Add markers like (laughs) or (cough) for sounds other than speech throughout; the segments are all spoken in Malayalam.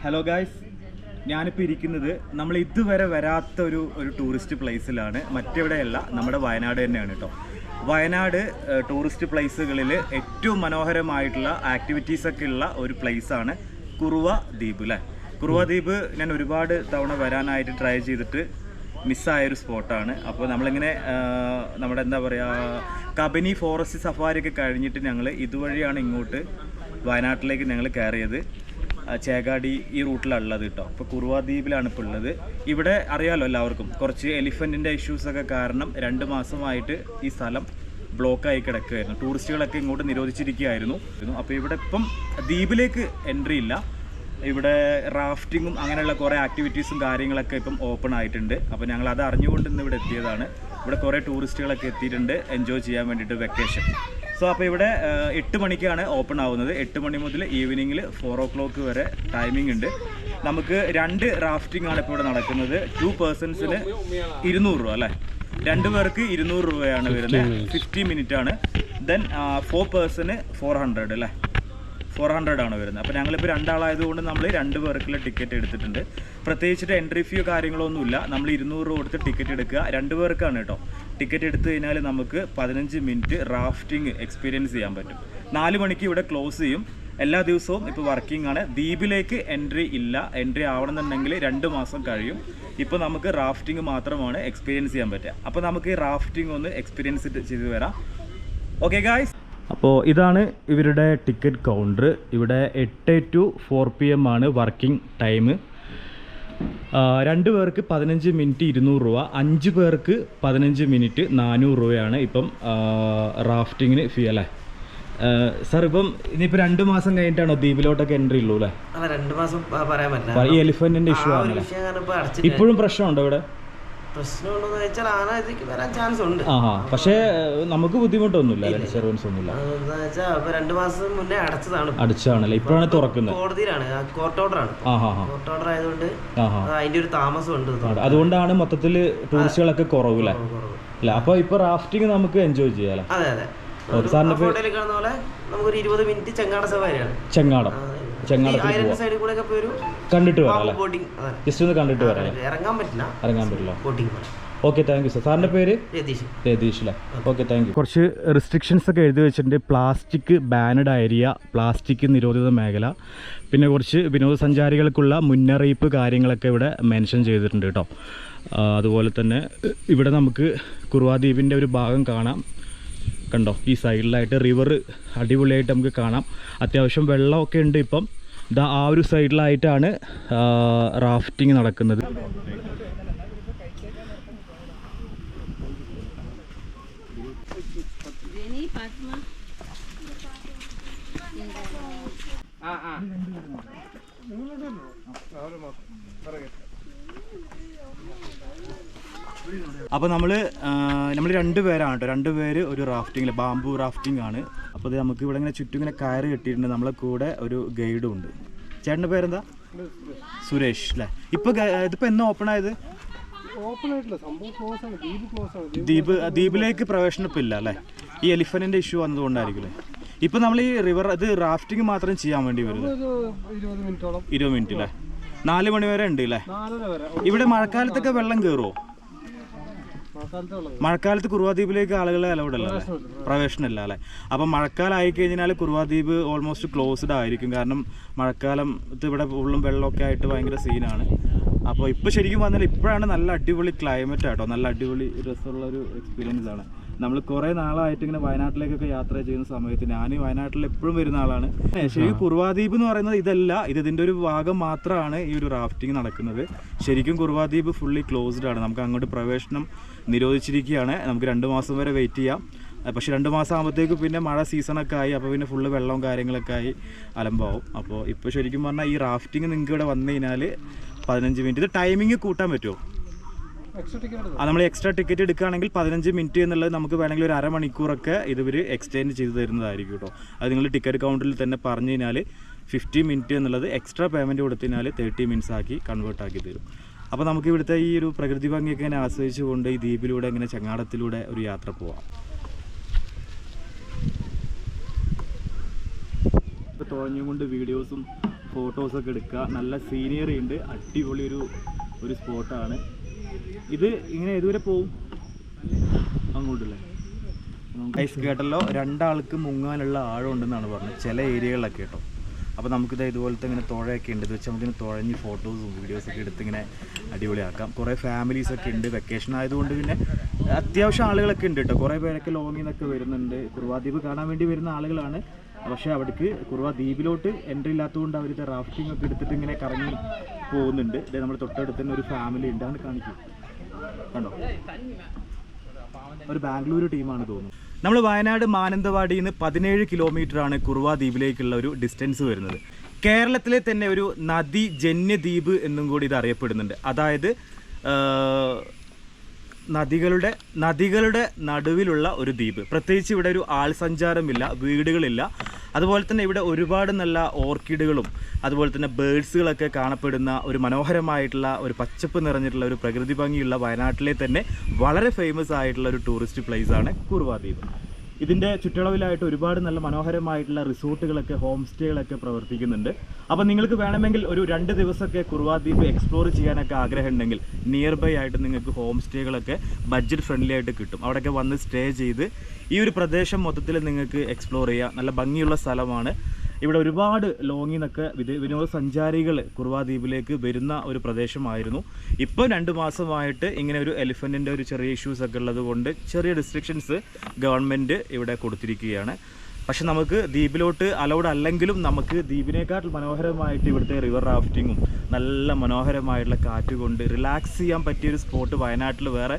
ഹലോ ഗായ്സ് ഞാനിപ്പോൾ ഇരിക്കുന്നത് നമ്മൾ ഇതുവരെ വരാത്ത ഒരു ഒരു ടൂറിസ്റ്റ് പ്ലേസിലാണ് മറ്റെവിടെയല്ല നമ്മുടെ വയനാട് തന്നെയാണ് കേട്ടോ വയനാട് ടൂറിസ്റ്റ് പ്ലേസുകളിൽ ഏറ്റവും മനോഹരമായിട്ടുള്ള ആക്ടിവിറ്റീസ് ഒക്കെ ഉള്ള ഒരു പ്ലേസാണ് കുറുവ ദ്വീപ് അല്ലേ കുറുവ ദ്വീപ് ഞാൻ ഒരുപാട് തവണ വരാനായിട്ട് ട്രൈ ചെയ്തിട്ട് മിസ്സായൊരു സ്പോട്ടാണ് അപ്പോൾ നമ്മളിങ്ങനെ നമ്മുടെ എന്താ പറയുക കബനി ഫോറസ്റ്റ് സഫാരി ഒക്കെ കഴിഞ്ഞിട്ട് ഞങ്ങൾ ഇതുവഴിയാണ് ഇങ്ങോട്ട് വയനാട്ടിലേക്ക് ഞങ്ങൾ കയറിയത് ചേകാടി ഈ റൂട്ടിലുള്ളത് കേട്ടോ. ഇപ്പോൾ കുറുവ ദ്വീപിലാണ് ഇപ്പോൾ ഉള്ളത്. ഇവിടെ അറിയാമല്ലോ എല്ലാവർക്കും കുറച്ച് എലിഫന്റിന്റെ ഇഷ്യൂസൊക്കെ കാരണം രണ്ട് മാസമായിട്ട് ഈ സ്ഥലം ബ്ലോക്കായി കിടക്കുകയായിരുന്നു. ടൂറിസ്റ്റുകളൊക്കെ ഇങ്ങോട്ട് നിരോധിച്ചിരിക്കുകയായിരുന്നു. അപ്പോൾ ഇവിടെ ഇപ്പം ദ്വീപിലേക്ക് എൻട്രി ഇല്ല. ഇവിടെ റാഫ്റ്റിങ്ങും അങ്ങനെയുള്ള കുറേ ആക്ടിവിറ്റീസും കാര്യങ്ങളൊക്കെ ഇപ്പം ഓപ്പൺ ആയിട്ടുണ്ട്. അപ്പോൾ ഞങ്ങൾ അത് അറിഞ്ഞുകൊണ്ട് ഇന്ന് ഇവിടെ എത്തിയതാണ്. ഇവിടെ കുറേ ടൂറിസ്റ്റുകളൊക്കെ എത്തിയിട്ടുണ്ട്. എൻജോയ് ചെയ്യാൻ വേണ്ടിയിട്ട് വെക്കേഷൻ സോ അപ്പോൾ ഇവിടെ എട്ട് മണിക്കാണ് ഓപ്പൺ ആവുന്നത്. എട്ട് മണി മുതൽ ഈവനിങ്ങിൽ ഫോർ ഓ ക്ലോക്ക് വരെ ടൈമിംഗ് ഉണ്ട്. നമുക്ക് രണ്ട് റാഫ്റ്റിംഗ് ആണ് ഇപ്പോൾ ഇവിടെ നടക്കുന്നത്. ടു പേഴ്സൺസിന് ഇരുന്നൂറ് രൂപ അല്ലേ? രണ്ട് പേർക്ക് ഇരുന്നൂറ് രൂപയാണ് വരുന്നത്. ഫിഫ്റ്റി മിനിറ്റ് ആണ്. Then four person four hundred അല്ലേ? ഫോർ ഹൺഡ്രഡ് ആണ് വരുന്നത്. അപ്പോൾ ഞങ്ങളിപ്പോൾ രണ്ടാളായതുകൊണ്ട് നമ്മൾ രണ്ട് പേർക്കുള്ള ടിക്കറ്റ് എടുത്തിട്ടുണ്ട്. പ്രത്യേകിച്ചിട്ട് എൻട്രി ഫീയോ കാര്യങ്ങളൊന്നുമില്ല. നമ്മൾ ഇരുന്നൂറ് രൂപ കൊടുത്ത് ടിക്കറ്റ് എടുക്കുക. രണ്ട് പേർക്കാണ് കേട്ടോ. ടിക്കറ്റ് എടുത്തു കഴിഞ്ഞാൽ നമുക്ക് പതിനഞ്ച് മിനിറ്റ് റാഫ്റ്റിംഗ് എക്സ്പീരിയൻസ് ചെയ്യാൻ പറ്റും. നാല് മണിക്ക് ഇവിടെ ക്ലോസ് ചെയ്യും. എല്ലാ ദിവസവും ഇപ്പോൾ വർക്കിംഗ് ആണ്. ദ്വീപിലേക്ക് എൻട്രി ഇല്ല. എൻട്രി ആവണമെന്നുണ്ടെങ്കിൽ രണ്ട് മാസം കഴിയും. ഇപ്പോൾ നമുക്ക് റാഫ്റ്റിംഗ് മാത്രമാണ് എക്സ്പീരിയൻസ് ചെയ്യാൻ പറ്റുക. അപ്പോൾ നമുക്ക് ഈ റാഫ്റ്റിംഗ് ഒന്ന് എക്സ്പീരിയൻസ് ചെയ്ത് വരാം. ഓക്കെ ഗായ്സ് അപ്പോൾ ഇതാണ് ഇവരുടെ ടിക്കറ്റ് കൗണ്ടർ. ഇവിടെ എട്ട് ടു ഫോർ പി എം ആണ് വർക്കിംഗ് ടൈം രണ്ട് പേർക്ക് പതിനഞ്ച് മിനിറ്റ് ഇരുന്നൂറ് രൂപ. അഞ്ച് പേർക്ക് പതിനഞ്ച് മിനിറ്റ് നാനൂറ് രൂപയാണ് ഇപ്പം റാഫ്റ്റിങ്ങിന് ഫീ അല്ലേ? സാർ ഇപ്പം ഇനിയിപ്പോ രണ്ടു മാസം കഴിഞ്ഞിട്ടാണോ ദ്വീപിലോട്ടൊക്കെ എൻട്രി ഉള്ളൂ അല്ലേ? രണ്ട് മാസം പറയാൻ പറ്റില്ല. ഈ എലിഫന്റിന്റെ ഇഷ്യൂ ആ ഒരു ആണല്ലേ? വിഷയം കാരണം ഇപ്പൊ അടച്ചിട്ട് ഇപ്പോഴും പ്രശ്നമുണ്ടോ ഇവിടെ? പ്രശ്നമുണ്ടെന്ന് വെച്ചാൽ ആന വരാൻ ചാൻസ് ഉണ്ട്. പക്ഷേ നമുക്ക് ബുദ്ധിമുട്ടൊന്നുമില്ല ഇൻഷുറൻസ് ഒന്നുമില്ല വെച്ചാൽ രണ്ട് മാസം മുന്നേ അടച്ചതാണ്. അടച്ചതാണല്ലേ ഇപ്പോഴാണ് തുറക്കുന്നത്. കോടതിയിലാണ്. കോർട്ട് ഓർഡർ ആണ്. കോർട്ട് ഓർഡർ ആയതുകൊണ്ട് അതിന്റെ ഒരു താമസം ഉണ്ട്. അതുകൊണ്ടാണ് മൊത്തത്തിൽ ടൂറിസ്റ്റുകളൊക്കെ കുറവില്ലേ കുറവ്, കുറവ്. അല്ല അപ്പോൾ ഇപ്പോൾ റാഫ്റ്റിംഗ് നമുക്ക് എൻജോയ് ചെയ്യാലോ? അതെ അതെ. ഇപ്പൊ- ഫോട്ടോയിൽ കാണുന്ന പോലെ നമുക്കൊരു ഇരുപത് മിനിറ്റ് ചെങ്ങാട സവാരിയാണ്. ചെങ്ങാടം. ചെങ്ങാടത്തിൽ കണ്ടിട്ട് വരാം അല്ലേ? ജസ്റ്റ് ഒന്ന് കണ്ടിട്ട് വരാം ഇറങ്ങാൻ പറ്റില്ല. ഇറങ്ങാൻ പറ്റില്ല. ഓക്കെ താങ്ക് യു സർ സാറിന്റെ പേര്? രതീഷ്. രതീഷ് അല്ലേ? ഓക്കെ താങ്ക് യു കുറച്ച് റെസ്ട്രിക്ഷൻസ് ഒക്കെ എഴുതി വെച്ചിട്ടുണ്ട്. പ്ലാസ്റ്റിക് ബാനഡ് ഏരിയ പ്ലാസ്റ്റിക് നിരോധിത മേഖല. പിന്നെ കുറച്ച് വിനോദസഞ്ചാരികൾക്കുള്ള മുന്നറിയിപ്പ് കാര്യങ്ങളൊക്കെ ഇവിടെ മെൻഷൻ ചെയ്തിട്ടുണ്ട് കേട്ടോ. അതുപോലെ തന്നെ ഇവിടെ നമുക്ക് കുറുവാദ്വീപിന്റെ ഒരു ഭാഗം കാണാം. കണ്ടോ? ഈ സൈഡിലായിട്ട് റിവർ അടിപൊളിയായിട്ട് നമുക്ക് കാണാം. അത്യാവശ്യം വെള്ളമൊക്കെ ഉണ്ട് ഇപ്പം. ഇതാ ആ ഒരു സൈഡിലായിട്ടാണ് റാഫ്റ്റിംഗ് നടക്കുന്നത്. അപ്പോൾ നമ്മൾ നമ്മൾ രണ്ട് പേരാണ് കേട്ടോ രണ്ട് പേര് ഒരു റാഫ്റ്റിംഗിൽ ബാംബു റാഫ്റ്റിംഗ് ആണ്. അപ്പോൾ ഇത് നമുക്ക് ഇവിടെ ഇങ്ങനെ ചുറ്റും ഇങ്ങനെ കയറ് കെട്ടിയിട്ടുണ്ട്. നമ്മളെ കൂടെ ഒരു ഗൈഡും ഉണ്ട്. ചേട്ടന്റെ പേരെന്താ? സുരേഷ് അല്ലേ ഇപ്പോൾ ഇതിപ്പോൾ എന്നാ ഓപ്പൺ ആയത്? ദ്വീപ് ദ്വീപിലേക്ക് പ്രവേശനം ഇപ്പം ഇല്ല അല്ലേ ഈ എലിഫന്റിന്റെ ഇഷ്യൂ വന്നതുകൊണ്ടായിരിക്കും അല്ലേ ഇപ്പൊ നമ്മൾ ഈ റിവർ ഇത് റാഫ്റ്റിംഗ് മാത്രം ചെയ്യാൻ വേണ്ടി വരും ഇരുപത് മിനിറ്റ് അല്ലേ നാല് മണി വരെ ഉണ്ട് അല്ലേ ഇവിടെ മഴക്കാലത്തൊക്കെ വെള്ളം കയറുമോ മഴക്കാലത്തെ കുറുവാദ്വീപിലേക്ക് ആളുകളെ അലൗഡ് അല്ല? പ്രവേശനം പ്രവേശനമില്ല അല്ലേ? അപ്പം മഴക്കാലം ആയി കഴിഞ്ഞാൽ കുറുവാദ്വീപ് ഓൾമോസ്റ്റ് ക്ലോസ്ഡ് ആയിരിക്കും. കാരണം മഴക്കാലത്ത് ഇവിടെ ഉള്ളും വെള്ളമൊക്കെ ആയിട്ട് ഭയങ്കര സീനാണ് അപ്പോൾ ഇപ്പോൾ ശരിക്കും പറഞ്ഞാൽ ഇപ്പോഴാണ് നല്ല അടിപൊളി ക്ലൈമറ്റ് ആട്ടോ. നല്ല അടിപൊളി രസമുള്ള ഒരു എക്സ്പീരിയൻസ് ആണ്. നമ്മൾ കുറേ നാളായിട്ട് ഇങ്ങനെ വയനാട്ടിലേക്കൊക്കെ യാത്ര ചെയ്യുന്ന സമയത്ത് ഞാൻ വയനാട്ടിൽ എപ്പോഴും വരുന്ന ആളാണ്. ശരിക്കും കുറുവാദ്വീപ് എന്ന് പറയുന്നത് ഇതല്ല. ഇത് ഇതിന്റെ ഒരു ഭാഗം മാത്രമാണ് ഈ ഒരു റാഫ്റ്റിംഗ് നടക്കുന്നത്. ശരിക്കും കുറുവാദ്വീപ് ഫുള്ളി ക്ലോസ്ഡ് ആണ്. നമുക്ക് അങ്ങോട്ട് പ്രവേശനം നിരോധിച്ചിരിക്കുകയാണ്. നമുക്ക് രണ്ട് മാസം വരെ വെയിറ്റ് ചെയ്യാം. പക്ഷെ രണ്ട് മാസം ആകുമ്പോഴത്തേക്ക് പിന്നെ മഴ സീസണൊക്കെ ആയി അപ്പോൾ പിന്നെ ഫുള്ള് വെള്ളവും കാര്യങ്ങളൊക്കെ ആയി അലമ്പാവും. അപ്പോൾ ഇപ്പോൾ ശരിക്കും പറഞ്ഞാൽ ഈ റാഫ്റ്റിംഗ് നിങ്ങൾക്ക് ഇവിടെ വന്നു കഴിഞ്ഞാൽ പതിനഞ്ച് മിനിറ്റ് ഇത് ടൈമിംഗ് കൂട്ടാൻ പറ്റുമോ? നമ്മൾ എക്സ്ട്രാ ടിക്കറ്റ് എടുക്കുകയാണെങ്കിൽ പതിനഞ്ച് മിനിറ്റ് എന്നുള്ളത് നമുക്ക് വേണമെങ്കിൽ ഒരു അരമണിക്കൂറൊക്കെ ഇതിവർ എക്സ്റ്റെൻഡ് ചെയ്ത് തരുന്നതായിരിക്കും കേട്ടോ അത് നിങ്ങൾ ടിക്കറ്റ് കൗണ്ടറിൽ തന്നെ പറഞ്ഞു കഴിഞ്ഞാൽ ഫിഫ്റ്റി മിനിറ്റ് എന്നുള്ളത് എക്സ്ട്രാ പേയ്മെന്റ് കൊടുത്തു കഴിഞ്ഞാൽ തേർട്ടി മിനിറ്റ്സ് ആക്കി കൺവേർട്ട് ആക്കി തരും. അപ്പോൾ നമുക്ക് ഇവിടുത്തെ ഈ ഒരു പ്രകൃതി ഭംഗിയൊക്കെ ഇങ്ങനെ ആസ്വദിച്ചുകൊണ്ട് ഈ ദ്വീപിലൂടെ ഇങ്ങനെ ചങ്ങാടത്തിലൂടെ ഒരു യാത്ര പോവാം. തുഴഞ്ഞുകൊണ്ട് വീഡിയോസും ഫോട്ടോസൊക്കെ എടുക്കുക. നല്ല സീനിയറി ഉണ്ട്. അടിപൊളി ഒരു ഒരു സ്പോട്ടാണ് ഇത് ഇങ്ങനെ ഏതുവരെ പോവും? അങ്ങോട്ടല്ലേ? ഐസ് കേട്ടല്ലോ രണ്ടാൾക്ക് മുങ്ങാനുള്ള ആഴമുണ്ടെന്നാണ് പറഞ്ഞത്. ചില ഏരിയകളിലൊക്കെ കേട്ടോ. അപ്പോൾ നമുക്കിത് ഇതുപോലത്തെ ഇങ്ങനെ തുഴയൊക്കെ ഉണ്ട്. ഇത് വെച്ച് നമുക്കിങ്ങനെ തുഴഞ്ഞ് ഫോട്ടോസും വീഡിയോസൊക്കെ എടുത്ത് ഇങ്ങനെ അടിപൊളിയാക്കാം. കുറേ ഫാമിലീസ് ഒക്കെ ഉണ്ട്. വെക്കേഷൻ ആയതുകൊണ്ട് പിന്നെ അത്യാവശ്യം ആളുകളൊക്കെ ഉണ്ട് കേട്ടോ. കുറേ പേരൊക്കെ ലോങ്ങിൽ നിന്നൊക്കെ വരുന്നുണ്ട്. കുറുവാദ്വീപ് കാണാൻ വേണ്ടി വരുന്ന ആളുകളാണ്. പക്ഷേ അവിടേക്ക് കുറുവ ദ്വീപിലോട്ട് എൻട്രി ഇല്ലാത്തതുകൊണ്ട് അവരിത് റാഫ്റ്റിംഗ് ഒക്കെ എടുത്തിട്ട് ഇങ്ങനെ കറങ്ങി പോകുന്നുണ്ട്. ഇത് നമ്മുടെ തൊട്ടടുത്ത് തന്നെ ഒരു ഫാമിലി ഉണ്ട്. അത് കാണിക്കും കണ്ടോ? ഒരു ബാംഗ്ലൂർ ടീമാണ് തോന്നുന്നു. നമ്മൾ വയനാട് മാനന്തവാടിയിൽ നിന്ന് പതിനേഴ് കിലോമീറ്റർ ആണ് കുറുവ ദ്വീപിലേക്കുള്ള ഒരു ഡിസ്റ്റൻസ് വരുന്നത്. കേരളത്തിലെ തന്നെ ഒരു നദി ജന്യദ്വീപ് എന്നും കൂടി ഇത് അറിയപ്പെടുന്നുണ്ട്. അതായത് നദികളുടെ നദികളുടെ നടുവിലുള്ള ഒരു ദ്വീപ്. പ്രത്യേകിച്ച് ഇവിടെ ഒരു ആൾ സഞ്ചാരമില്ല വീടുകളില്ല. അതുപോലെ തന്നെ ഇവിടെ ഒരുപാട് നല്ല ഓർക്കിഡുകളും അതുപോലെ തന്നെ ബേഡ്സുകളൊക്കെ കാണപ്പെടുന്ന ഒരു മനോഹരമായിട്ടുള്ള ഒരു പച്ചപ്പ് നിറഞ്ഞിട്ടുള്ള ഒരു പ്രകൃതി ഭംഗിയുള്ള വയനാട്ടിലെ തന്നെ വളരെ ഫേമസ് ആയിട്ടുള്ള ഒരു ടൂറിസ്റ്റ് പ്ലേസ് ആണ് ദ്വീപ് ഇതിന്റെ ചുറ്റളവിലായിട്ട് ഒരുപാട് നല്ല മനോഹരമായിട്ടുള്ള റിസോർട്ടുകളൊക്കെ ഹോം സ്റ്റേകളൊക്കെ പ്രവർത്തിക്കുന്നുണ്ട്. അപ്പോൾ നിങ്ങൾക്ക് വേണമെങ്കിൽ ഒരു രണ്ട് ദിവസമൊക്കെ കുറുവാ ദ്വീപ് എക്സ്പ്ലോർ ചെയ്യാനൊക്കെ ആഗ്രഹം ഉണ്ടെങ്കിൽ നിയർ ബൈ ആയിട്ട് നിങ്ങൾക്ക് ഹോം സ്റ്റേകളൊക്കെ ബഡ്ജറ്റ് ഫ്രണ്ട്ലി ആയിട്ട് കിട്ടും. അവിടെയൊക്കെ വന്ന് സ്റ്റേ ചെയ്ത് ഈ ഒരു പ്രദേശം മൊത്തത്തിൽ നിങ്ങൾക്ക് എക്സ്പ്ലോർ ചെയ്യാം. നല്ല ഭംഗിയുള്ള സ്ഥലമാണ്. ഇവിടെ ഒരുപാട് ലോങ്ങിൽ നിന്നൊക്കെ വിനോദസഞ്ചാരികൾ കുറുവാ ദ്വീപിലേക്ക് വരുന്ന ഒരു പ്രദേശമായിരുന്നു. ഇപ്പോൾ രണ്ട് മാസമായിട്ട് ഇങ്ങനെ ഒരു എലിഫന്റിന്റെ ഒരു ചെറിയ ഇഷ്യൂസ് ഒക്കെ ഉള്ളത് കൊണ്ട് ചെറിയ റെസ്ട്രിക്ഷൻസ് ഗവൺമെന്റ് ഇവിടെ കൊടുത്തിരിക്കുകയാണ്. പക്ഷെ നമുക്ക് ദ്വീപിലോട്ട് അലൗഡ് അല്ലെങ്കിലും നമുക്ക് ദ്വീപിനേക്കാൾ മനോഹരമായിട്ട് ഇവിടുത്തെ റിവർ റാഫ്റ്റിങ്ങും നല്ല മനോഹരമായിട്ടുള്ള കാറ്റ് കൊണ്ട് റിലാക്സ് ചെയ്യാൻ പറ്റിയൊരു സ്പോട്ട് വയനാട്ടിൽ വേറെ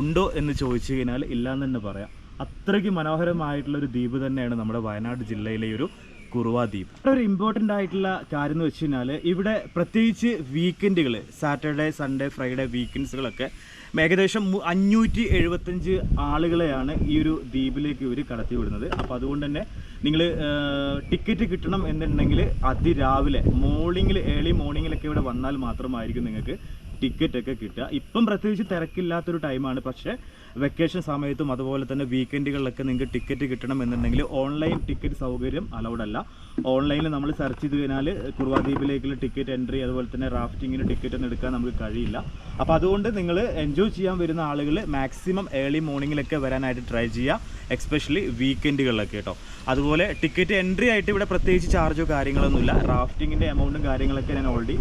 ഉണ്ടോ എന്ന് ചോദിച്ചു കഴിഞ്ഞാൽ ഇല്ലയെന്ന് തന്നെ പറയാം. അത്രയ്ക്ക് മനോഹരമായിട്ടുള്ള ഒരു ദ്വീപ് തന്നെയാണ് നമ്മുടെ വയനാട് ജില്ലയിലെ ഒരു കുറുവ ദ്വീപ് ഒരു ഇമ്പോർട്ടന്റ് ആയിട്ടുള്ള കാര്യം എന്ന് വെച്ച് കഴിഞ്ഞാൽ ഇവിടെ പ്രത്യേകിച്ച് വീക്കെൻഡുകൾ സാറ്റർഡേ സൺഡേ ഫ്രൈഡേ വീക്കെൻഡ്സുകളൊക്കെ ഏകദേശം അഞ്ഞൂറ്റി എഴുപത്തഞ്ച് ആളുകളെയാണ് ഈ ഒരു ദ്വീപിലേക്ക് ഇവർ കടത്തി വിടുന്നത് അപ്പോൾ അതുകൊണ്ട് തന്നെ നിങ്ങൾ ടിക്കറ്റ് കിട്ടണം എന്നുണ്ടെങ്കിൽ അതിരാവിലെ മോർണിംഗിൽ ഏർലി മോർണിംഗിലൊക്കെ ഇവിടെ വന്നാൽ മാത്രമായിരിക്കും നിങ്ങൾക്ക് ടിക്കറ്റ് ഒക്കെ കിട്ടുക. ഇപ്പം പ്രത്യേകിച്ച് തിരക്കില്ലാത്തൊരു ടൈമാണ് പക്ഷേ വെക്കേഷൻ സമയത്തും അതുപോലെ തന്നെ വീക്കെൻഡുകളിലൊക്കെ നിങ്ങൾക്ക് ടിക്കറ്റ് കിട്ടണം എന്നുണ്ടെങ്കിൽ ഓൺലൈൻ ടിക്കറ്റ് സൗകര്യം അലൗഡ് അല്ല. ഓൺലൈനിൽ നമ്മൾ സെർച്ച് ചെയ്ത് കഴിഞ്ഞാൽ കുറുവാദ്വീപിലേക്കുള്ള ടിക്കറ്റ് എൻട്രി അതുപോലെ തന്നെ റാഫ്റ്റിങ്ങിന് ടിക്കറ്റ് ഒന്നും എടുക്കാൻ നമുക്ക് കഴിയില്ല. അപ്പോൾ അതുകൊണ്ട് നിങ്ങൾ എൻജോയ് ചെയ്യാൻ വരുന്ന ആളുകൾ മാക്സിമം ഏർലി മോർണിംഗിലൊക്കെ വരാനായിട്ട് ട്രൈ ചെയ്യുക എക്സ്പെഷ്യലി വീക്കെൻഡുകളിലൊക്കെ കേട്ടോ അതുപോലെ ടിക്കറ്റ് എൻട്രി ആയിട്ട് ഇവിടെ പ്രത്യേകിച്ച് ചാർജോ കാര്യങ്ങളൊന്നുമില്ല. റാഫ്റ്റിങ്ങിന്റെ എമൗണ്ടും കാര്യങ്ങളൊക്കെ ഞാൻ ഓൾറെഡി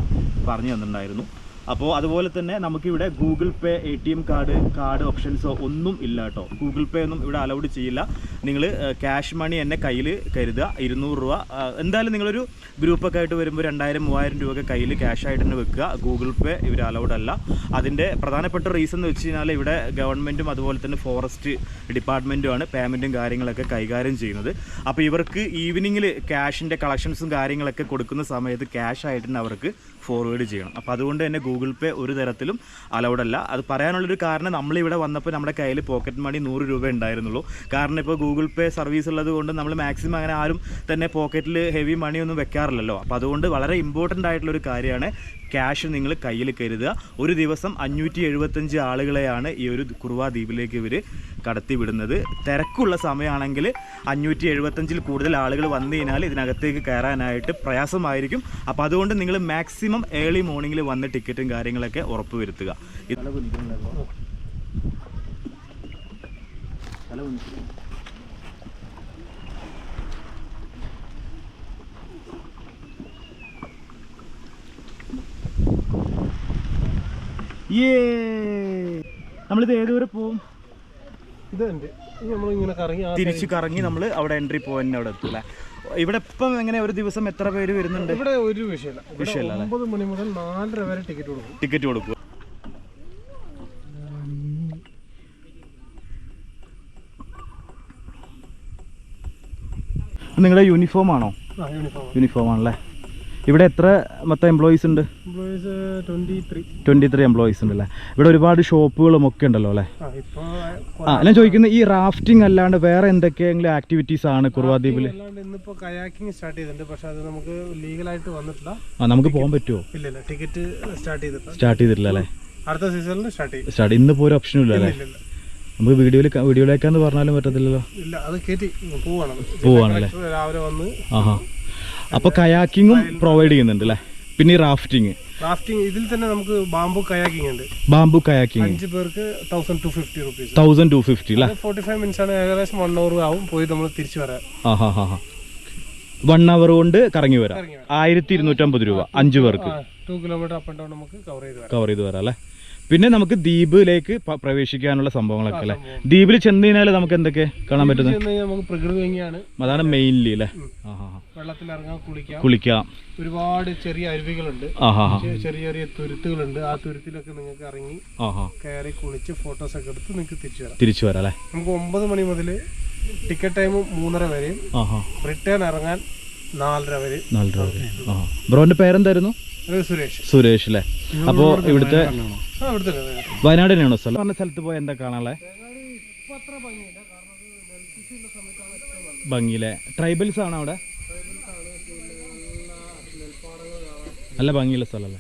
പറഞ്ഞു തന്നിട്ടുണ്ടായിരുന്നു. അപ്പോൾ അതുപോലെ തന്നെ നമുക്കിവിടെ Google Pay A T M card card ഓപ്ഷൻസോ ഒന്നും ഇല്ല കേട്ടോ. ഗൂഗിൾ പേ ഒന്നും ഇവിടെ അലൗഡ് ചെയ്യില്ല. നിങ്ങൾ ക്യാഷ് മണി എന്നെ കയ്യിൽ കരുതുക ഇരുന്നൂറ് രൂപ. എന്തായാലും നിങ്ങളൊരു ഗ്രൂപ്പൊക്കെ ആയിട്ട് വരുമ്പോൾ രണ്ടായിരം മൂവായിരം രൂപയൊക്കെ കയ്യിൽ ക്യാഷ് ആയിട്ട് തന്നെ വെക്കുക. ഗൂഗിൾ പേ ഇവർ അലൗഡ് അല്ല. അതിന്റെ പ്രധാനപ്പെട്ട റീസൺ എന്ന് വെച്ച് കഴിഞ്ഞാൽ ഇവിടെ ഗവൺമെന്റും അതുപോലെ തന്നെ ഫോറസ്റ്റ് ഡിപ്പാർട്ട്മെന്റുമാണ് പേയ്മെന്റും കാര്യങ്ങളൊക്കെ കൈകാര്യം ചെയ്യുന്നത്. അപ്പോൾ ഇവർക്ക് ഈവനിങ്ങിൽ ക്യാഷിന്റെ കളക്ഷൻസും കാര്യങ്ങളൊക്കെ കൊടുക്കുന്ന സമയത്ത് ക്യാഷ് ആയിട്ട് തന്നെ അവർക്ക് ഫോർവേഡ് ചെയ്യണം. അപ്പോൾ അതുകൊണ്ട് തന്നെ ഗൂഗിൾ പേ ഒരു തരത്തിലും അലൗഡ് അല്ല. അത് പറയാനുള്ളൊരു കാരണം നമ്മളിവിടെ വന്നപ്പോൾ നമ്മുടെ കയ്യിൽ പോക്കറ്റ് മണി നൂറ് രൂപ ഉണ്ടായിരുന്നുള്ളൂ. കാരണം ഇപ്പോൾ ഗൂഗിൾ പേ സർവീസ് ഉള്ളത് കൊണ്ട് നമ്മൾ മാക്സിമം അങ്ങനെ ആരും തന്നെ പോക്കറ്റിൽ ഹെവി മണിയൊന്നും വെക്കാറില്ലല്ലോ. അപ്പോൾ അതുകൊണ്ട് വളരെ ഇമ്പോർട്ടന്റ് ആയിട്ടുള്ളൊരു കാര്യമാണ് ക്യാഷ് നിങ്ങൾ കയ്യിൽ കരുതുക ഒരു ദിവസം അഞ്ഞൂറ്റി എഴുപത്തഞ്ച് ആളുകളെയാണ് ഈ ഒരു കുറുവാ ദ്വീപിലേക്ക് ഇവർ കടത്തിവിടുന്നത് തിരക്കുള്ള സമയമാണെങ്കിൽ അഞ്ഞൂറ്റി എഴുപത്തഞ്ചിൽ കൂടുതൽ ആളുകൾ വന്നു കഴിഞ്ഞാൽ ഇതിനകത്തേക്ക് കയറാനായിട്ട് പ്രയാസമായിരിക്കും അപ്പോൾ അതുകൊണ്ട് നിങ്ങൾ മാക്സിമം ഏർലി മോർണിംഗിൽ വന്ന് ടിക്കറ്റും കാര്യങ്ങളൊക്കെ ഉറപ്പ് വരുത്തുക ഇത് നമ്മളിത് ഏതുവരെ പോവും? തിരിച്ചു നമ്മളിങ്ങനെ കറങ്ങി നമ്മൾ കറങ്ങി നമ്മൾ അവിടെ എൻട്രി പോയിന്റ് അവിടെ എത്തില്ല ഇവിടെ ഇപ്പം എങ്ങനെ ഒരു ദിവസം എത്ര പേര് വരുന്നുണ്ട്? ഇവിടെ ഒരു വിഷയമില്ല. വിഷയമില്ല ഒമ്പത് മണി മുതൽ നാലര വരെ ടിക്കറ്റ് കൊടുക്കും. ടിക്കറ്റ് കൊടുക്കുക നിങ്ങളുടെ യൂണിഫോം ആണോ? യൂണിഫോം ആണല്ലേ? ഇവിടെ എത്ര മൊത്തം എംപ്ലോയീസ് ഉണ്ട്? ട്വന്റി ത്രീ എംപ്ലോയീസ് ഉണ്ട് അല്ലേ? ഇവിടെ ഒരുപാട് ഷോപ്പുകളും ഒക്കെ ഉണ്ടല്ലോ അല്ലേ? ആ ഇപ്പോൾ ഞാൻ ചോദിക്കുന്നത് ഈ റാഫ്റ്റിംഗ് അല്ലാണ്ട് വേറെ എന്തൊക്കെയെങ്കിലും ആക്ടിവിറ്റീസ് ആണ് കുറുവാ ദ്വീപിൽ അല്ലാണ്ട് ഇന്നിപ്പോൾ സ്റ്റാർട്ട് ചെയ്തിട്ടുണ്ട്. പക്ഷെ അത് നമുക്ക് ലീഗലായിട്ട് വന്നിട്ടില്ല. ആ നമുക്ക് പോകാൻ പറ്റുമോ ഇല്ല ഇല്ല ടിക്കറ്റ് സ്റ്റാർട്ട് ചെയ്തിട്ടില്ല. സ്റ്റാർട്ട് ചെയ്തിട്ടില്ല അല്ലേ? അടുത്ത സീസണിൽ സ്റ്റാർട്ട് ചെയ്യും. സ്റ്റാർട്ട് ഒരു ഓപ്ഷനും ഇല്ല അല്ലേ? നമുക്ക് വീഡിയോയിൽ വീഡിയോയിലേക്കാന്ന് പറഞ്ഞാലും പറ്റത്തില്ലല്ലോ. ഇല്ല അത് കയറ്റി പോവാണ്. പോവാണല്ലേ? രാവിലെ വന്ന് ആഹാ. അപ്പോൾ കയാക്കിങ്ങും പ്രൊവൈഡ് ചെയ്യുന്നുണ്ട് അല്ലേ പിന്നെ റാഫ്റ്റിംഗ് റാഫ്റ്റിംഗ് ഇതിൽ തന്നെ നമുക്ക് ബാംബു കയാക്കിംഗ് ഉണ്ട്. ബാംബു കയാക്കിംഗ് അഞ്ച് പേർക്ക് thousand two fifty rupees thousand two fifty അല്ലേ ഫോർട്ടി ഫൈവ് മിനിറ്റ്സ് ആണ് ഏകദേശം വൺ അവർ ആവും. പോയി നമ്മൾ തിരിച്ചു വരാം ആ ഹാ ഹാ വൺ അവർ കൊണ്ട് കറങ്ങി വരാം. ആയിരത്തി ഇരുന്നൂറ്റമ്പത് രൂപ അഞ്ച് പേർക്ക്. Two kilometer up and down നമുക്ക് കവർ ചെയ്ത് കവർ ചെയ്ത് വരാം അല്ലേ പിന്നെ നമുക്ക് ദ്വീപിലേക്ക് പ്രവേശിക്കാനുള്ള സംഭവങ്ങളൊക്കെ അല്ലേ? ദ്വീപിൽ ചെന്ന് കഴിഞ്ഞാൽ നമുക്ക് എന്തൊക്കെ കാണാൻ പറ്റുന്നത്? നമുക്ക് പ്രകൃതി ഭംഗിയാണ്. അതാണ് മെയിൻലി അല്ലേ? വെള്ളത്തിൽ ഇറങ്ങാൻ കുളിക്കാം. കുളിക്കാം. ഒരുപാട് ചെറിയ അരുവികളുണ്ട്. ചെറിയ ചെറിയ തുരുത്തുകളുണ്ട്. ആ തുരുത്തിലൊക്കെ നിങ്ങൾക്ക് ഇറങ്ങി കയറി കുളിച്ച് ഫോട്ടോസ് ഒക്കെ എടുത്ത് നിങ്ങൾക്ക് തിരിച്ചു വരാം. തിരിച്ചു വരാം അല്ലേ? നമുക്ക് ഒമ്പത് മണി മുതൽ ടിക്കറ്റ് ടൈം മൂന്നര വരെയും റിട്ടേൺ ഇറങ്ങാൻ നാലര വരെ. നാല് രൂപ ആ. ബ്രോന്റെ പേരെന്തായിരുന്നു? സുരേഷ്. സുരേഷ് അല്ലേ അപ്പോൾ ഇവിടുത്തെ. വയനാട് തന്നെയാണോ സ്ഥലം? പറഞ്ഞ സ്ഥലത്ത് പോയി എന്താ കാണാനുള്ളത് ഭംഗിയിലെ ട്രൈബൽസ് ആണോ അവിടെ? നല്ല ഭംഗിയുള്ള സ്ഥലമല്ലേ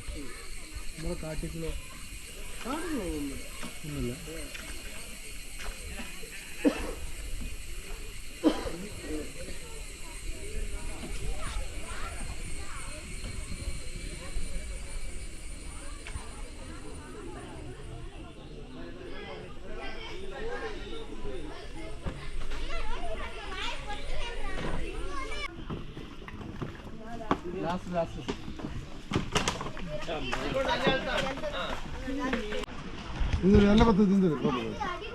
ഇത് നല്ല പത്ത് തിന്ന്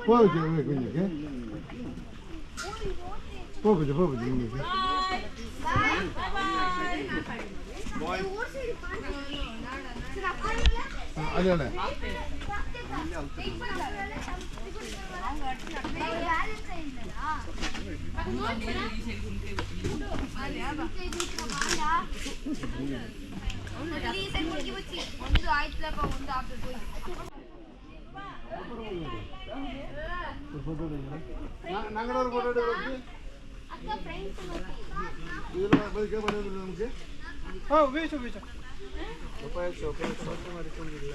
പോവച്ചു കുഞ്ഞൊക്കെ പോവച്ചു പോവച്ചു കുഞ്ഞൊക്കെ അതെ. അല്ലേ ಒಂದು ಆಯ್ತಲ್ಲಪ್ಪ ಒಂದು ನಮಗೆ ಬೇಷ ಬೇಷ ಉಪಯೋಗಿಸಿ. ಉಪಯೋಗಿಸಿ ಮಾಡಿಕೊಂಡಿಲ್ಲ.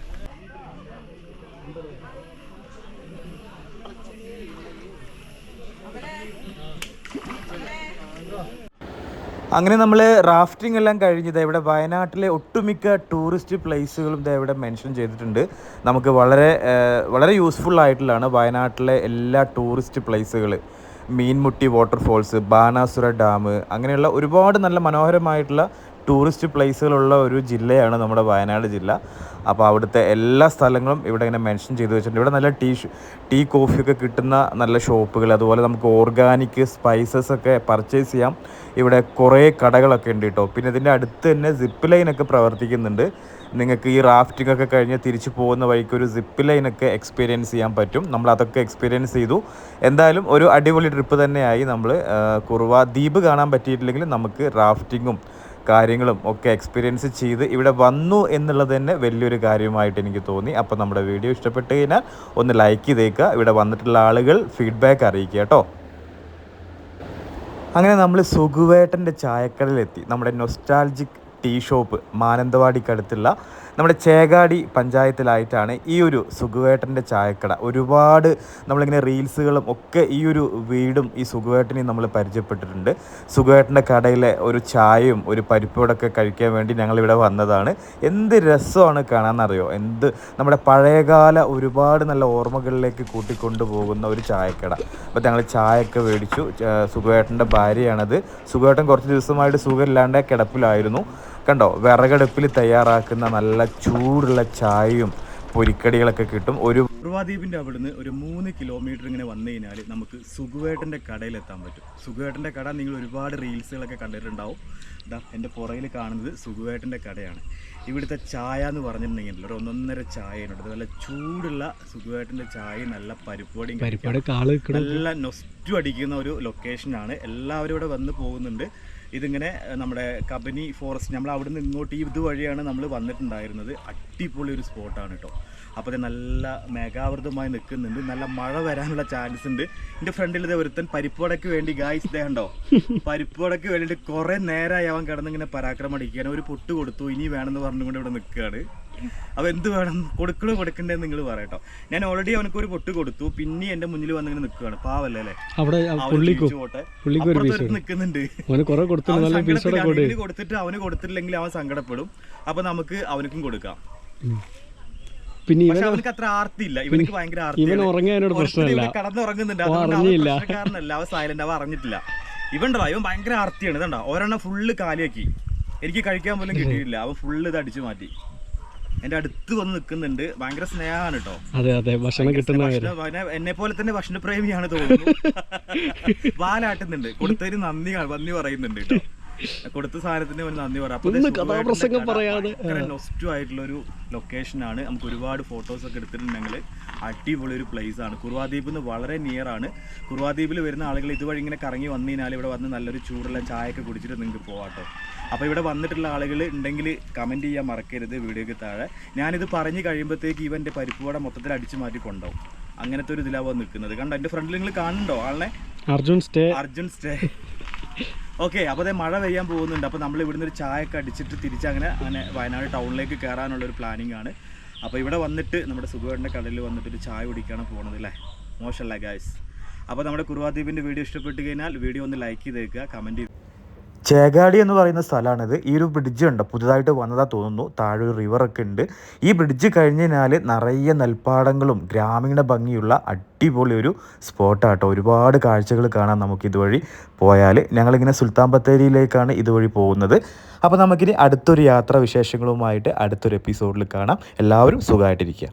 അങ്ങനെ നമ്മൾ റാഫ്റ്റിംഗ് എല്ലാം കഴിഞ്ഞത് ഇവിടെ വയനാട്ടിലെ ഒട്ടുമിക്ക ടൂറിസ്റ്റ് പ്ലേസുകളും ഇവിടെ മെൻഷൻ ചെയ്തിട്ടുണ്ട്. നമുക്ക് വളരെ വളരെ യൂസ്ഫുൾ ആയിട്ടുള്ളതാണ് വയനാട്ടിലെ എല്ലാ ടൂറിസ്റ്റ് പ്ലേസുകൾ മീൻമുട്ടി വാട്ടർഫോൾസ് ബാനാസുര ഡാം അങ്ങനെയുള്ള ഒരുപാട് നല്ല മനോഹരമായിട്ടുള്ള ടൂറിസ്റ്റ് പ്ലേസുകളുള്ള ഒരു ജില്ലയാണ് നമ്മുടെ വയനാട് ജില്ല. അപ്പോൾ അവിടുത്തെ എല്ലാ സ്ഥലങ്ങളും ഇവിടെ ഇങ്ങനെ മെൻഷൻ ചെയ്ത് വെച്ചിട്ടുണ്ട്. ഇവിടെ നല്ല ടീ ടീ കോഫിയൊക്കെ കിട്ടുന്ന നല്ല ഷോപ്പുകൾ അതുപോലെ നമുക്ക് ഓർഗാനിക് സ്പൈസസ് ഒക്കെ പർച്ചേസ് ചെയ്യാം. ഇവിടെ കുറേ കടകളൊക്കെ ഉണ്ട് കേട്ടോ. പിന്നെ ഇതിന്റെ അടുത്ത് തന്നെ സിപ്പ് ലൈനൊക്കെ പ്രവർത്തിക്കുന്നുണ്ട്. നിങ്ങൾക്ക് ഈ റാഫ്റ്റിംഗ് ഒക്കെ കഴിഞ്ഞ് തിരിച്ചു പോകുന്ന വഴിക്ക് ഒരു സിപ്പ് ലൈനൊക്കെ എക്സ്പീരിയൻസ് ചെയ്യാൻ പറ്റും. നമ്മൾ അതൊക്കെ എക്സ്പീരിയൻസ് ചെയ്തു. എന്തായാലും ഒരു അടിപൊളി ട്രിപ്പ് തന്നെയായി നമ്മൾ കുറുവ. ദ്വീപ് കാണാൻ പറ്റിയിട്ടില്ലെങ്കിൽ നമുക്ക് റാഫ്റ്റിങ്ങും കാര്യങ്ങളും ഒക്കെ എക്സ്പീരിയൻസ് ചെയ്ത് ഇവിടെ വന്നു എന്നുള്ളത് തന്നെ വലിയൊരു കാര്യമായിട്ട് എനിക്ക് തോന്നി. അപ്പോൾ നമ്മുടെ വീഡിയോ ഇഷ്ടപ്പെട്ട് കഴിഞ്ഞാൽ ഒന്ന് ലൈക്ക് ചെയ്തേക്കുക. ഇവിടെ വന്നിട്ടുള്ള ആളുകൾ ഫീഡ്ബാക്ക് അറിയിക്കുക കേട്ടോ. അങ്ങനെ നമ്മൾ സുഖുവേട്ടന്റെ ചായക്കടയിലെത്തി. നമ്മുടെ നൊസ്റ്റാൾജിക് ടീ ഷോപ്പ് മാനന്തവാടിക്കടുത്തുള്ള നമ്മുടെ ചേകാടി പഞ്ചായത്തിലായിട്ടാണ് ഈ ഒരു സുഖുവേട്ടന്റെ ചായക്കട. ഒരുപാട് നമ്മളിങ്ങനെ റീൽസുകളും ഒക്കെ ഈ ഒരു വീടും ഈ സുഖുവേട്ടനെയും നമ്മൾ പരിചയപ്പെട്ടിട്ടുണ്ട്. സുഖുവേട്ടന്റെ കടയിലെ ഒരു ചായയും ഒരു പരിപ്പോടൊക്കെ കഴിക്കാൻ വേണ്ടി ഞങ്ങളിവിടെ വന്നതാണ്. എന്ത് രസമാണ് കാണാമെന്നറിയോ എന്ത് നമ്മുടെ പഴയകാല ഒരുപാട് നല്ല ഓർമ്മകളിലേക്ക് കൂട്ടിക്കൊണ്ടു പോകുന്ന ഒരു ചായക്കട. അപ്പോൾ ഞങ്ങൾ ചായയൊക്കെ മേടിച്ചു. സുഖുവേട്ടന്റെ ഭാര്യയാണത്. സുഖുവേട്ടൻ കുറച്ച് ദിവസമായിട്ട് സുഖമില്ലാണ്ട് കിടപ്പിലായിരുന്നു. കണ്ടോ വിറകടുപ്പിൽ തയ്യാറാക്കുന്ന നല്ല ചൂടുള്ള ചായയും പൊരിക്കടികളൊക്കെ കിട്ടും. ഒരു ദ്വീപിന്റെ അവിടുന്ന് ഒരു മൂന്ന് കിലോമീറ്റർ ഇങ്ങനെ വന്നു കഴിഞ്ഞാൽ നമുക്ക് സുഖുവേട്ടന്റെ കടയിലെത്താൻ പറ്റും. സുഖുവേട്ടന്റെ കട നിങ്ങൾ ഒരുപാട് റീൽസുകളൊക്കെ കണ്ടിട്ടുണ്ടാവും. ഇതാ എന്റെ പുറകിൽ കാണുന്നത് സുഖുവേട്ടന്റെ കടയാണ്. ഇവിടുത്തെ ചായ എന്ന് പറഞ്ഞിട്ടുണ്ടെങ്കിൽ ഒരു ഒന്നൊന്നര ചായയുണ്ട്. നല്ല ചൂടുള്ള സുഖുവേട്ടന്റെ ചായ നല്ല പരിപ്പോടിയും കഴിക്കാം. നല്ല നൊസ്റ്റു അടിക്കുന്ന ഒരു ലൊക്കേഷനാണ് എല്ലാവരും ഇവിടെ വന്ന് പോകുന്നുണ്ട്. ഇതിങ്ങനെ നമ്മുടെ കബനി ഫോറസ്റ്റ് നമ്മൾ അവിടെ നിന്ന് ഇങ്ങോട്ട് ഈ ഇതുവഴിയാണ് നമ്മൾ വന്നിട്ടുണ്ടായിരുന്നത്. അടിപൊളി ഒരു സ്പോട്ടാണ് കേട്ടോ അപ്പോൾ നല്ല മേഘാവൃതമായി നിൽക്കുന്നുണ്ട്. നല്ല മഴ വരാനുള്ള ചാൻസ് ഉണ്ട്. എന്റെ ഫ്രണ്ടിൽ ഇത് ഒരുത്തൻ പരിപ്പുവടക്ക് വേണ്ടി ഗായ്സ് ഇതേണ്ടോ (laughs) പരിപ്പുവടക്ക് വേണ്ടിയിട്ട് കുറേ നേരമായി അവൻ കിടന്നിങ്ങനെ പരാക്രമം അടിക്കുകയാണ്. ഒരു പൊട്ട് കൊടുത്തു. ഇനി വേണമെന്ന് പറഞ്ഞുകൊണ്ട് ഇവിടെ നിൽക്കുകയാണ്. അപ്പോൾ എന്ത് വേണം? കൊടുക്കണോ കൊടുക്കണ്ടേ നിങ്ങൾ പറയട്ടോ. ഞാൻ ഓൾറെഡി അവനക്ക് ഒരു പൊട്ട് കൊടുത്തു. പിന്നെ എന്റെ മുന്നിൽ വന്നിങ്ങനെ നിൽക്കുകയാണ്. പാവല്ലേ? അല്ലേ അവിടെ നിൽക്കുന്നുണ്ട് കൊടുത്തിട്ട് അവന് കൊടുത്തിട്ടില്ലെങ്കിൽ അവൻ സങ്കടപ്പെടും. അപ്പൊ നമുക്ക് അവനക്കും കൊടുക്കാം. പിന്നെ ഇവൻ അവനക്ക് അത്ര ആർത്തിയില്ല. ഇവനക്ക് ഭയങ്കര ഇവൻ പ്രശ്നമില്ല. കടന്നുറങ്ങുന്നുണ്ട്. അവൻ സൈലന്റ് അറിഞ്ഞിട്ടില്ല. ഇവണ്ടോ? ഇവൻ ഭയങ്കര ആർത്തിയാണ്. ഇതണ്ടോ? ഒരെണ്ണം ഫുള്ള് കാലിയാക്കി. എനിക്ക് കഴിക്കാൻ പോലും കിട്ടിയിട്ടില്ല. അവൻ ഫുള്ള് ഇത് അടിച്ചു മാറ്റി. എന്റെ അടുത്ത് വന്ന് നിൽക്കുന്നുണ്ട്. ഭയങ്കര സ്നേഹമാണ് കേട്ടോ. അതെ അതെ. ഭക്ഷണം കിട്ടുന്ന എന്നെ പോലെ തന്നെ ഭക്ഷണപ്രേമിയാണ് തോന്നുന്നു. (laughs) വാലാട്ടുന്നുണ്ട് കൊടുത്തതിന് നന്ദി നന്ദി പറയുന്നുണ്ട് കേട്ടോ. കൊടുത്ത സാധനത്തിന് നന്ദി പറയാം. പറയാതെ. ആയിട്ടുള്ള ഒരു ലൊക്കേഷൻ ആണ്. നമുക്ക് ഒരുപാട് ഫോട്ടോസ് ഒക്കെ എടുത്തിട്ടുണ്ടെങ്കിൽ അടിപൊളി ഒരു പ്ലേസ് ആണ്. കുറുവാദ്വീപ് നിന്ന് വളരെ നിയർ ആണ്. കുറുവാദ്വീപിൽ വരുന്ന ആളുകൾ ഇതുവഴി ഇങ്ങനെ കറങ്ങി വന്നു കഴിഞ്ഞാൽ ഇവിടെ വന്ന് നല്ലൊരു ചൂടുള്ള ചായ ഒക്കെ കുടിച്ചിട്ട് നിങ്ങൾക്ക് പോവാട്ടോ അപ്പോൾ ഇവിടെ വന്നിട്ടുള്ള ആളുകൾ ഉണ്ടെങ്കിൽ കമന്റ് ചെയ്യാൻ മറക്കരുത് വീഡിയോയ്ക്ക് താഴെ. ഞാനിത് പറഞ്ഞു കഴിയുമ്പോഴത്തേക്ക് ഇവന്റെ പരിപ്പുവട മൊത്തത്തിൽ അടിച്ചു മാറ്റി കൊണ്ടുപോകും. അങ്ങനത്തെ ഒരു ഇതിലാവാൻ നിൽക്കുന്നത്. കണ്ടോ എന്റെ ഫ്രണ്ടിൽ നിങ്ങൾ കാണുന്നുണ്ടോ ആളെ Arjun stay. Arjun stay. Okay അപ്പോൾ അതേ മഴ പെയ്യാൻ പോകുന്നുണ്ട്. അപ്പോൾ നമ്മൾ ഇവിടുന്ന് ഒരു ചായയൊക്കെ ഒക്കെ അടിച്ചിട്ട് തിരിച്ച് അങ്ങനെ അങ്ങനെ വയനാട് ടൗണിലേക്ക് കയറാനുള്ള ഒരു പ്ലാനിങ് ആണ്. അപ്പോൾ ഇവിടെ വന്നിട്ട് നമ്മുടെ സുഖേട്ടന്റെ കടലിൽ വന്നിട്ട് ഒരു ചായ കുടിക്കാണ് പോകുന്നത് അല്ലേ? മോശമല്ല ഗായ്സ് അപ്പോൾ നമ്മുടെ കുറുവാദ്വീപിന്റെ വീഡിയോ ഇഷ്ടപ്പെട്ട് കഴിഞ്ഞാൽ വീഡിയോ ഒന്ന് ലൈക്ക് ചെയ്തേക്കുക കമന്റ് ചെയ്ത് ചേകാടി എന്ന് പറയുന്ന സ്ഥലമാണിത്. ഈ ഒരു ബ്രിഡ്ജ് ഉണ്ട് പുതുതായിട്ട് വന്നതാ തോന്നുന്നു. താഴെ ഒരു റിവറൊക്കെ ഉണ്ട്. ഈ ബ്രിഡ്ജ് കഴിഞ്ഞ് കഴിഞ്ഞാൽ നിറയെ നെൽപ്പാടങ്ങളും ഗ്രാമീണ ഭംഗിയുള്ള അടിപൊളി ഒരു സ്പോട്ടാട്ടോ ഒരുപാട് കാഴ്ചകൾ കാണാൻ നമുക്ക് ഇതുവഴി പോയാൽ ഞങ്ങളിങ്ങനെ സുൽത്താൻ ബത്തേരിയിലേക്കാണ് ഇതുവഴി പോകുന്നത്. അപ്പോൾ നമുക്കിനി അടുത്തൊരു യാത്രാ വിശേഷങ്ങളുമായിട്ട് അടുത്തൊരു എപ്പിസോഡിൽ കാണാം. എല്ലാവരും സുഖമായിട്ടിരിക്കുക